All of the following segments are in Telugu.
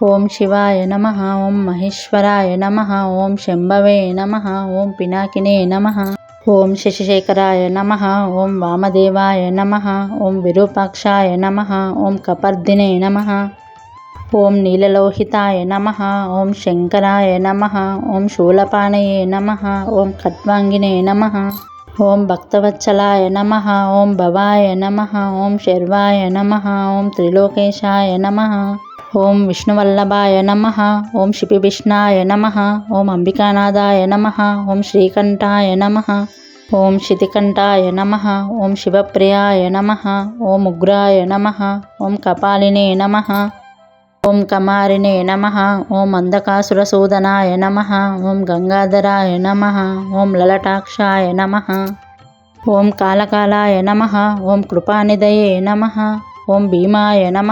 ఓం శివాయ నమ ఓం మహేశ్వరాయ నమ ఓం శంభవే నమ ఓం పినాకినే నమ ఓం శశిశేఖరాయ నమ ఓం వామదేవాయ నమ ఓం విరూపాక్షాయ నమ ఓం కపర్దినే నమ ఓం నీలలోహితాయ నమ ఓం శంకరాయ నమ ఓం శూలపాణయే నమ ఓం ఖట్వాంగినే నమ ఓం భక్తవత్సలాయ నమ ఓం భవాయ నమ ఓం శర్వాయ నమ ఓం త్రిలోకేశాయ నమ ఓం విష్ణువల్లభాయ నమ ఓం శిపివిష్ణాయ నమ ఓం అంబికానాథాయ నమ ఓం శ్రీకంఠాయ నమ ఓం శితికంఠాయ నమ ఓం శివప్రియాయ నమ ఓం ఉగ్రాయ నమ ఓం కపాలినే నమ ఓం కమారినే నమ ఓం అంధకాసురసూదనాయ నమ ఓం గంగాధరాయ నమ ఓం లలటాక్షాయ నమ ఓం కాళకాలాయ నమ ఓం కృపానిదయే నమ ఓం భీమాయ నమ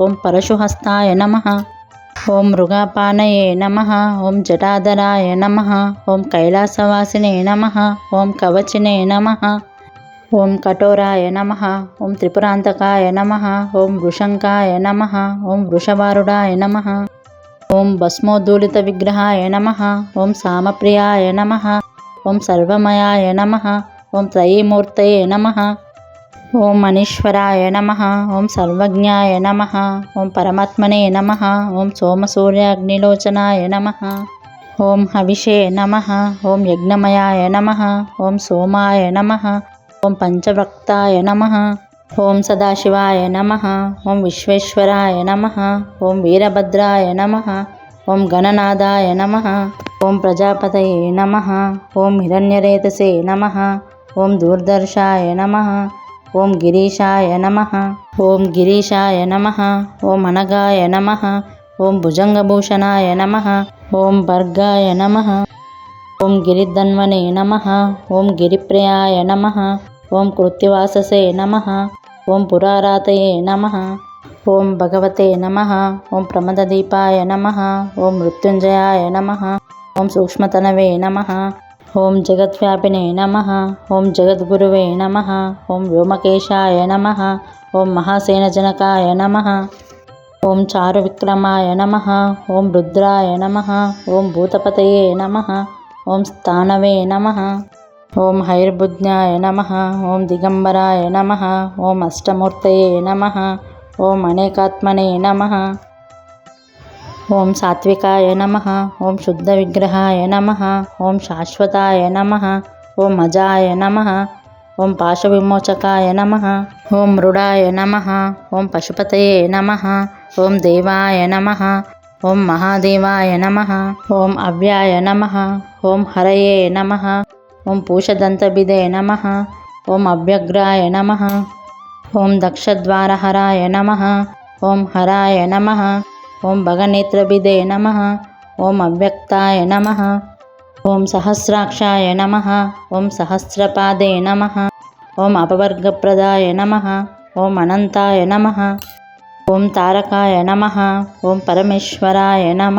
ఓం పరశుహస్తాయ నమ ఓం మృగాపానయే నమ ఓం జటాధరాయ నమ ఓం కైలాసవాసినే నమ ఓం కవచినే నమ ఓం కఠోరాయ నమ ఓం త్రిపురాంతకాయ నమ ఓం వృషంకాయ నమ ఓం వృషవారుడాయ నమ ఓం భస్మోద్దూలిత విగ్రహాయ నమ ఓం సామప్రియాయ నమ ఓం సర్వమయాయ నమ ఓం త్రయీమూర్తయే నమ ఓం మనీశ్వరాయ నమ ఓం సర్వజ్ఞాయ నమ ఓం పరమాత్మనే నమ ఓం సోమసూర్యాగ్నిలోచనాయ నమ ఓం హవిషే నమ ఓం యజ్ఞమయాయ నమ ఓం సోమాయ నమ ఓం పంచవక్తాయ నమ ఓం సదాశివాయ నమ ఓం విశ్వేశ్వరాయ నమ ఓం వీరభద్రాయ నమ ఓం గణనాథాయ నమ ఓం ప్రజాపతయే నమ ఓం హిరణ్యరేతసే నమ ఓం దూర్దర్శాయ నమ ఓం గిరీశాయ నమ ఓం గిరీశాయ నమ ఓం అనగాయ నమ ఓం భుజంగభూషణాయ నమ ఓం భర్గాయ నమ ఓం గిరిధన్వనే నమ ఓం గిరిప్రియాయ నమ ఓం కృత్తివాససే నమ ఓం పురారాతయే నమ ఓం భగవతే నమ ఓం ప్రమదదీపాయ నమ ఓం మృత్యుంజయాయ నమ ఓం సూక్ష్మతనవే నమ ఓం జగద్వ్యాపినే నమ ఓం జగద్గురువే నమ ఓం వ్యోమకేశాయ నమ ఓం మహాసేనజనకాయ నమ ఓం చారు విక్రమాయ నమ ఓం రుద్రాయ నమ ఓం భూతపతయే నమ ఓం స్థానవే నమ ఓం హైర్బుజ్ఞాయ నమ ఓం దిగంబరాయ నమ ఓం అష్టమూర్తయే నమ ఓం అనేకాత్మనే నమ ఓం సాత్వికాయ నమ ఓం శుద్ధ విగ్రహాయ నమ ఓం శాశ్వతాయ నమ ఓం అజాయ నమ ఓం పాశవిమోచకాయ నమ ఓం మృడాయ నమ ఓం పశుపతయే నమ ఓం దేవాయ నమ ఓం మహాదేవాయ నమ ఓం అవ్యాయ నమ ఓం హరయే నమ ఓం పూషదంతబిదే నమ ఓం అవ్యగ్రాయ నమ ఓం దక్షద్వారహరాయ నమ ఓం హరాయ నమ ఓం భగనేత్రభిదే నమ. ఓం అవ్యక్తాయ నమ. ఓం సహస్రాక్షాయ నమ. ఓం సహస్రపాదే నమ. ఓం అపవర్గప్రదాయ నమ. ఓం అనంతాయ నమ. ఓం తారకాయ నమ. ఓం పరమేశ్వరాయ నమ.